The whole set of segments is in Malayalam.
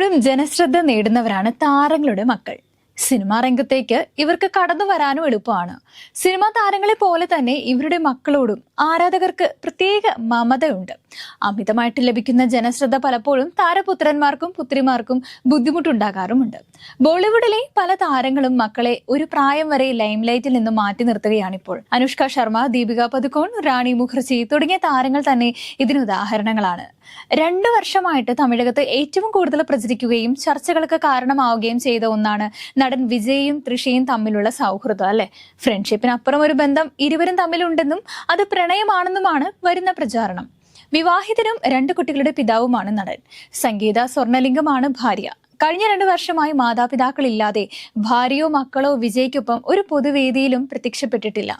എപ്പോഴും ജനശ്രദ്ധ നേടുന്നവരാണ് താരങ്ങളുടെ മക്കൾ. സിനിമാ രംഗത്തേക്ക് ഇവർക്ക് കടന്നു വരാനും എളുപ്പമാണ്. സിനിമാ താരങ്ങളെ പോലെ തന്നെ ഇവരുടെ മക്കളോടും ആരാധകർക്ക് പ്രത്യേക മമതയുണ്ട്. അമിതമായിട്ട് ലഭിക്കുന്ന ജനശ്രദ്ധ പലപ്പോഴും താരപുത്രന്മാർക്കും പുത്രിമാർക്കും ബുദ്ധിമുട്ടുണ്ടാകാറുമുണ്ട്. ബോളിവുഡിലെ പല താരങ്ങളും മക്കളെ ഒരു പ്രായം വരെ ലൈംലൈറ്റിൽ നിന്ന് മാറ്റി നിർത്തുകയാണിപ്പോൾ. അനുഷ്ക ശർമ്മ ദീപിക പദുക്കോൺ റാണി മുഖർജി തുടങ്ങിയ താരങ്ങൾ തന്നെ ഇതിന് ഉദാഹരണങ്ങളാണ്. രണ്ടു വർഷമായിട്ട് തമിഴകത്ത് ഏറ്റവും കൂടുതൽ പ്രചരിക്കുകയും ചർച്ചകൾക്ക് കാരണമാവുകയും ചെയ്ത ഒന്നാണ് നടൻ വിജയും തൃഷയും തമ്മിലുള്ള സൗഹൃദം അല്ലെ? ഫ്രണ്ട്ഷിപ്പിനപ്പുറം ഒരു ബന്ധം ഇരുവരും തമ്മിലുണ്ടെന്നും അത് പ്രണയമാണെന്നുമാണ് വരുന്ന പ്രചാരണം. വിവാഹിതനും രണ്ട് കുട്ടികളുടെ പിതാവുമാണ് നടൻ. സംഗീത സ്വർണലിംഗമാണ് ഭാര്യ. കഴിഞ്ഞ രണ്ടു വർഷമായി മാതാപിതാക്കളില്ലാതെ ഭാര്യയോ മക്കളോ വിജയ്ക്കൊപ്പം ഒരു പൊതുവേദിയിലും പ്രത്യക്ഷപ്പെട്ടിട്ടില്ല.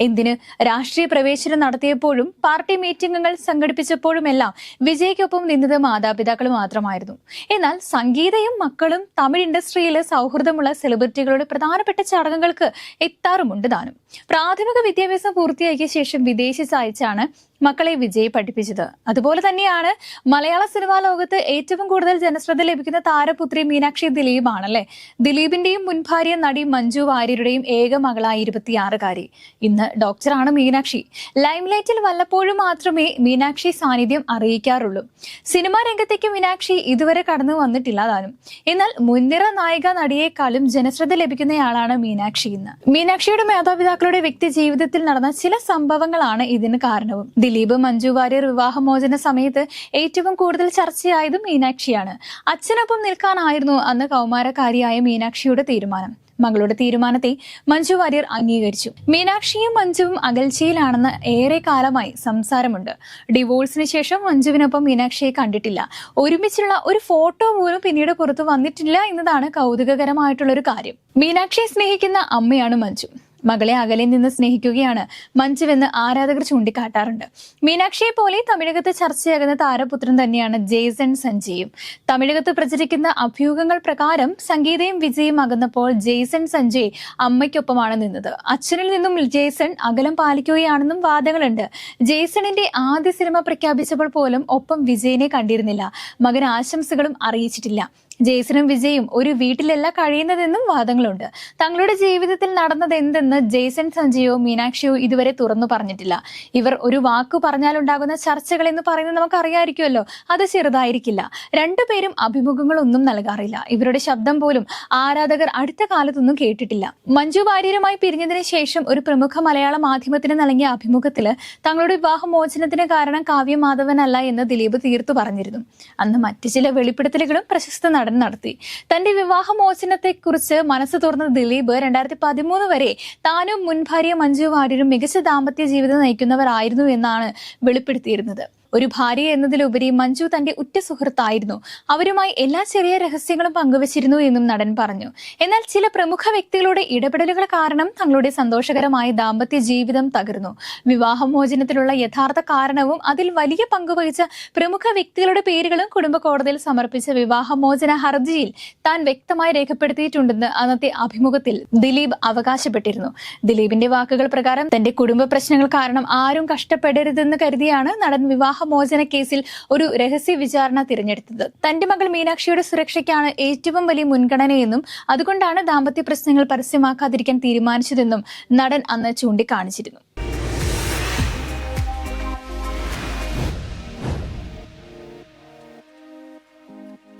എന്തിന്? രാഷ്ട്രീയ പ്രവേശനം നടത്തിയപ്പോഴും പാർട്ടി മീറ്റിംഗുകൾ സംഘടിപ്പിച്ചപ്പോഴുമെല്ലാം വിജയ്ക്കൊപ്പം നിന്നത് മാതാപിതാക്കൾ മാത്രമായിരുന്നു. എന്നാൽ സംഗീതയും മക്കളും തമിഴ് ഇൻഡസ്ട്രിയിലെ സൗഹൃദമുള്ള സെലിബ്രിറ്റികളുടെ പ്രധാനപ്പെട്ട ചടങ്ങുകൾക്ക് എത്താറുമുണ്ട് താനും. പ്രാഥമിക വിദ്യാഭ്യാസം പൂർത്തിയാക്കിയ ശേഷം വിദേശ അയച്ചാണ് മക്കളെ വിജയ് പഠിപ്പിച്ചത് അതുപോലെ തന്നെയാണ് മലയാള സിനിമാ ലോകത്ത് ഏറ്റവും കൂടുതൽ ജനശ്രദ്ധ ലഭിക്കുന്ന താരപുത്രി മീനാക്ഷി ദിലീപാണല്ലേ? ദിലീപിന്റെയും മുൻ ഭാര്യ നടി മഞ്ജു വാര്യരുടെയും ഏക മകളായ ഇരുപത്തിയാറുകാരി. ഇന്ന് ഡോക്ടറാണ് മീനാക്ഷി. ലൈംലൈറ്റിൽ വല്ലപ്പോഴും മാത്രമേ മീനാക്ഷി സാന്നിധ്യം അറിയിക്കാറുള്ളൂ. സിനിമാ രംഗത്തേക്ക് മീനാക്ഷി ഇതുവരെ കടന്നു വന്നിട്ടില്ലാതാനും. എന്നാൽ മുൻനിര നായിക നടിയേക്കാളും ജനശ്രദ്ധ ലഭിക്കുന്നയാളാണ് മീനാക്ഷി ഇന്ന്. മീനാക്ഷിയുടെ മാതാപിതാക്കളുടെ വ്യക്തി ജീവിതത്തിൽ നടന്ന ചില സംഭവങ്ങളാണ് ഇതിന് കാരണവും. ദിലീപ് മഞ്ജു വാര്യർ വിവാഹമോചന സമയത്ത് ഏറ്റവും കൂടുതൽ ചർച്ചയായതും മീനാക്ഷിയാണ്. അച്ഛനൊപ്പം നിൽക്കാനായിരുന്നു അന്ന് കൗമാരക്കാരിയായ മീനാക്ഷിയുടെ തീരുമാനം. മകളുടെ തീരുമാനത്തെ മഞ്ജു വാര്യർ അംഗീകരിച്ചു. മീനാക്ഷിയും മഞ്ജുവും അകൽച്ചയിലാണെന്ന് ഏറെ കാലമായി സംസാരമുണ്ട്. ഡിവോഴ്സിന് ശേഷം മഞ്ജുവിനൊപ്പം മീനാക്ഷിയെ കണ്ടിട്ടില്ല. ഒരുമിച്ചുള്ള ഒരു ഫോട്ടോ പോലും പിന്നീട് പുറത്തു വന്നിട്ടില്ല എന്നതാണ് കൗതുകകരമായിട്ടുള്ള ഒരു കാര്യം. മീനാക്ഷിയെ സ്നേഹിക്കുന്ന അമ്മയാണ് മഞ്ജു. മകളെ അകലെ നിന്ന് സ്നേഹിക്കുകയാണ് മഞ്ജുവെന്ന് ആരാധകർ ചൂണ്ടിക്കാട്ടാറുണ്ട്. മീനാക്ഷിയെ പോലെ തമിഴകത്ത് ചർച്ചയാകുന്ന താരപുത്രൻ തന്നെയാണ് ജേസൺ സഞ്ജയും. തമിഴകത്ത് പ്രചരിക്കുന്ന അഭ്യൂഹങ്ങൾ പ്രകാരം സംഗീതയും വിജയും അകന്നപ്പോൾ ജെയ്സൺ സഞ്ജയ് അമ്മയ്ക്കൊപ്പമാണ് നിന്നത്. അച്ഛനിൽ നിന്നും ജേസൺ അകലം പാലിക്കുകയാണെന്നും വാദങ്ങളുണ്ട്. ജേസണിന്റെ ആദ്യ സിനിമ പ്രഖ്യാപിച്ചപ്പോൾ പോലും ഒപ്പം വിജയനെ കണ്ടിരുന്നില്ല. മകൻ ആശംസകളും അറിയിച്ചിട്ടില്ല. ജേസനും വിജയും ഒരു വീട്ടിലല്ല കഴിയുന്നതെന്നും വാദങ്ങളുണ്ട്. തങ്ങളുടെ ജീവിതത്തിൽ നടന്നത് എന്തെന്ന് ജെയ്സൺ സഞ്ജയോ മീനാക്ഷിയോ ഇതുവരെ തുറന്നു പറഞ്ഞിട്ടില്ല. ഇവർ ഒരു വാക്കു പറഞ്ഞാലുണ്ടാകുന്ന ചർച്ചകൾ എന്ന് പറയുന്നത് നമുക്ക് അറിയാമായിരിക്കുമല്ലോ അത് ചെറുതായിരിക്കില്ല. രണ്ടുപേരും അഭിമുഖങ്ങളൊന്നും നൽകാറില്ല. ഇവരുടെ ശബ്ദം പോലും ആരാധകർ അടുത്ത കാലത്തൊന്നും കേട്ടിട്ടില്ല. മഞ്ജു വാര്യരുമായി പിരിഞ്ഞതിന് ശേഷം ഒരു പ്രമുഖ മലയാള മാധ്യമത്തിന് നൽകിയ അഭിമുഖത്തിൽ തങ്ങളുടെ വിവാഹമോചനത്തിന് കാരണം കാവ്യ മാധവനല്ല എന്ന് ദിലീപ് തീർത്തു പറഞ്ഞിരുന്നു. അന്ന് മറ്റു ചില വെളിപ്പെടുത്തലുകളും പ്രശസ്ത നടൻ നടത്തി. തന്റെ വിവാഹമോചനത്തെക്കുറിച്ച് മനസ്സ് തുറന്ന ദിലീപ് രണ്ടായിരത്തി പതിമൂന്ന് വരെ താനും മുൻ ഭാര്യ മഞ്ജു വാര്യരും മികച്ച ദാമ്പത്യ ജീവിതം നയിക്കുന്നവരായിരുന്നു എന്നാണ് വെളിപ്പെടുത്തിയിരുന്നത്. ഒരു ഭാര്യ എന്നതിലുപരി മഞ്ജു തന്റെ ഉറ്റ സുഹൃത്തായിരുന്നു. അവരുമായി എല്ലാ ചെറിയ രഹസ്യങ്ങളും പങ്കുവച്ചിരുന്നു എന്നും നടൻ പറഞ്ഞു. എന്നാൽ ചില പ്രമുഖ വ്യക്തികളുടെ ഇടപെടലുകൾ കാരണം തങ്ങളുടെ സന്തോഷകരമായ ദാമ്പത്യ ജീവിതം തകർന്നു. വിവാഹമോചനത്തിലുള്ള യഥാർത്ഥ കാരണവും അതിൽ വലിയ പങ്കുവഹിച്ച പ്രമുഖ വ്യക്തികളുടെ പേരുകളും കുടുംബ കോടതിയിൽ സമർപ്പിച്ച വിവാഹമോചന ഹർജിയിൽ താൻ വ്യക്തമായി രേഖപ്പെടുത്തിയിട്ടുണ്ടെന്ന് അന്നത്തെ അഭിമുഖത്തിൽ ദിലീപ് അവകാശപ്പെട്ടിരുന്നു. ദിലീപിന്റെ വാക്കുകൾ പ്രകാരം തന്റെ കുടുംബ പ്രശ്നങ്ങൾ കാരണം ആരും കഷ്ടപ്പെടരുതെന്ന് കരുതിയാണ് നടൻ വിവാഹമോചന കേസിൽ ഒരു രഹസ്യ വിചാരണ തിരഞ്ഞെടുത്തത്. തന്റെ മകൾ മീനാക്ഷിയുടെ സുരക്ഷയ്ക്കാണ് ഏറ്റവും വലിയ മുൻഗണനയെന്നും അതുകൊണ്ടാണ് ദാമ്പത്യ പ്രശ്നങ്ങൾ പരസ്യമാക്കാതിരിക്കാൻ തീരുമാനിച്ചതെന്നും നടൻ അന്ന് ചൂണ്ടിക്കാണിച്ചിരുന്നു.